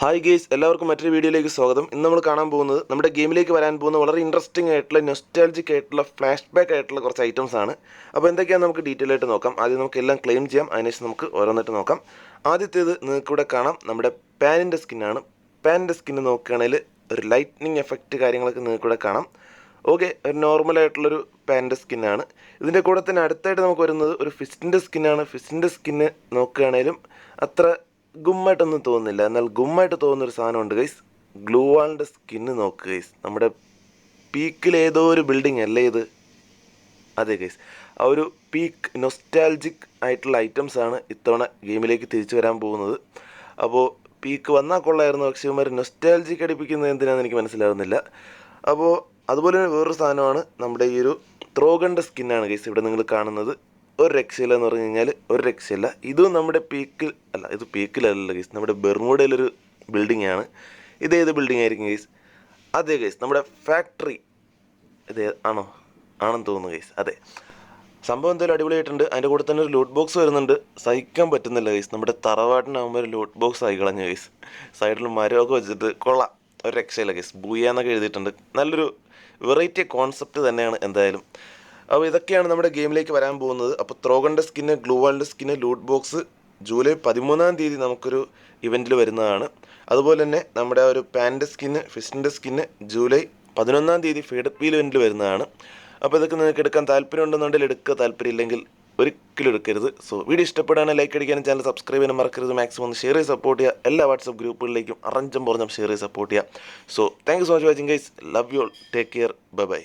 Hi guys എല്ലാവർക്കും മറ്റൊരു വീഡിയോയിലേക്ക് സ്വാഗതം. ഇന്ന് നമ്മൾ കാണാൻ പോകുന്നത് നമ്മുടെ ഗെയിമിലേക്ക് വരാൻ പോകുന്ന വളരെ ഇൻട്രസ്റ്റിംഗ് ആയിട്ടുള്ള നൊസ്റ്റാലജിക് ആയിട്ടുള്ള ഫ്ലാഷ് ബാക്ക് ആയിട്ടുള്ള കുറച്ച് ഐറ്റംസ് ആണ്. അപ്പോൾ എന്തൊക്കെയാണ് നമുക്ക് ഡീറ്റെയിൽ ആയിട്ട് നോക്കാം. ആദ്യം നമുക്ക് എല്ലാം ക്ലെയിം ചെയ്യാം. അതിനുശേഷം നമുക്ക് ഓരോന്നായിട്ട് നോക്കാം. ആദ്യത്തേത് നിങ്ങൾക്ക് ഇവിടെ കാണാം. നമ്മുടെ പാനിന്റെ സ്കിന്നാണ് പാനിന്റെ സ്കിന്ന് നോക്കുകയാണെങ്കിൽ ഒരു ലൈറ്റ്നിങ് എഫക്റ്റ് കാര്യങ്ങളൊക്കെ നിങ്ങൾക്ക് ഇവിടെ കാണാം. ഓക്കെ ഒരു നോർമൽ ആയിട്ടുള്ളൊരു പാനിന്റെ സ്കിന്നാണ് ഇതിന്റെ കൂടെ തന്നെ അടുത്തായിട്ട് നമുക്ക് വരുന്നത് ഒരു ഫിസ്റ്റിന്റെ സ്കിന്നാണ് ഫിസ്റ്റിന്റെ സ്കിന്ന് നോക്കുകയാണെങ്കിലും അത്ര ഗുമ്മായിട്ടൊന്നും തോന്നുന്നില്ല. എന്നാൽ ഗുമ്മായിട്ട് തോന്നുന്ന ഒരു സാധനമുണ്ട് ഗൈസ് ഗ്ലൂ വാളിന്റെ സ്കിന്ന് നോക്ക് ഗൈസ് നമ്മുടെ പീക്കിൽ ഏതോ ഒരു ബിൽഡിംഗ് അല്ലേ ഇത്? അതെ ഗൈസ് ആ ഒരു പീക്ക് നൊസ്റ്റാൾജിക് ആയിട്ടുള്ള ഐറ്റംസ് ആണ് ഇത്തവണ ഗെയിമിലേക്ക് തിരിച്ചു വരാൻ പോകുന്നത്. അപ്പോൾ പീക്ക് വന്നാൽ കൊള്ളായിരുന്നു. പക്ഷേ ഇവന്മാർ നൊസ്റ്റാൾജിക് അടിപ്പിക്കുന്നത് എന്തിനാണെന്ന് എനിക്ക് മനസ്സിലാവുന്നില്ല. അപ്പോൾ അതുപോലെ തന്നെ വേറൊരു സാധനമാണ് നമ്മുടെ ഈ ഒരു ത്രോഗണ്ട സ്കിന്നാണ് ഗൈസ് ഇവിടെ നിങ്ങൾ കാണുന്നത്. ഒരു രക്ഷയില്ല എന്ന് പറഞ്ഞു കഴിഞ്ഞാൽ ഒരു രക്ഷയില്ല. ഇതും നമ്മുടെ പീക്കിൽ അല്ല ഇത് പീക്കിലല്ല ഗൈസ് നമ്മുടെ ബെർമുഡയിലൊരു ബിൽഡിംഗ് ആണ്. ഇത് ഏത് ബിൽഡിംഗ് ആയിരിക്കും ഗൈസ് അതെ ഗൈസ് നമ്മുടെ ഫാക്ടറി ഇത് ആണോ? ആണെന്ന് തോന്നുന്നു ഗൈസ് അതെ. സംഭവം എന്തായാലും അടിപൊളിയായിട്ടുണ്ട്. അതിന്റെ കൂടെ തന്നെ ഒരു ലൂട്ട് ബോക്സ് വരുന്നുണ്ട്. സഹിക്കാൻ പറ്റുന്നില്ല ഗൈസ് നമ്മുടെ തറവാട്ടിനാകുമ്പോൾ ഒരു ലൂട്ട് ബോക്സ് ആയി കളഞ്ഞു ഗൈസ് സൈഡിൽ മരമൊക്കെ വെച്ചിട്ട് കൊള്ളാം. ഒരു രക്ഷയില്ല ഗൈസ് ബൂയാന്നൊക്കെ എഴുതിയിട്ടുണ്ട്. നല്ലൊരു വെറൈറ്റി കോൺസെപ്റ്റ് തന്നെയാണ് എന്തായാലും. അപ്പോൾ ഇതൊക്കെയാണ് നമ്മുടെ ഗെയിമിലേക്ക് വരാൻ പോകുന്നത്. അപ്പോൾ ത്രോഗന്റെ സ്കിന്ന് ഗ്ലൂവാളിന്റെ സ്കിന്ന് ലൂട്ട് ബോക്സ് ജൂലൈ പതിമൂന്നാം തീയതി നമുക്കൊരു ഇവന്റിൽ വരുന്നതാണ്. അതുപോലെ തന്നെ നമ്മുടെ ഒരു പാന്റെ സ്കിന്ന് ഫിസ്റ്റിന്റെ സ്കിന്ന് ജൂലൈ പതിനൊന്നാം തീയതി ഫീഡ് വീൽ ഇവന്റിൽ വരുന്നതാണ്. അപ്പോൾ ഇതൊക്കെ നിങ്ങൾക്ക് എടുക്കാൻ താല്പര്യം ഉണ്ടെന്നുണ്ടെങ്കിൽ എടുക്കുക താല്പര്യമില്ലെങ്കിൽ ഒരിക്കലും എടുക്കരുത്. സോ വീഡിയോ ഇഷ്ടപ്പെടാനും ലൈക്ക് അടിക്കാനും ചാനൽ സബ്സ്ക്രൈബ് ചെയ്യാനും മറക്കരുത്. മാക്സിമം ഒന്ന് ഷെയർ ചെയ്ത് സപ്പോർട്ട് ചെയ്യുക. എല്ലാ വാട്സപ്പ് ഗ്രൂപ്പുകളിലേക്കും അറഞ്ചും പറഞ്ഞും ഷെയർ ചെയ്ത് സപ്പോർട്ട് ചെയ്യുക. So thank you so much watching guys love you all take care bye bye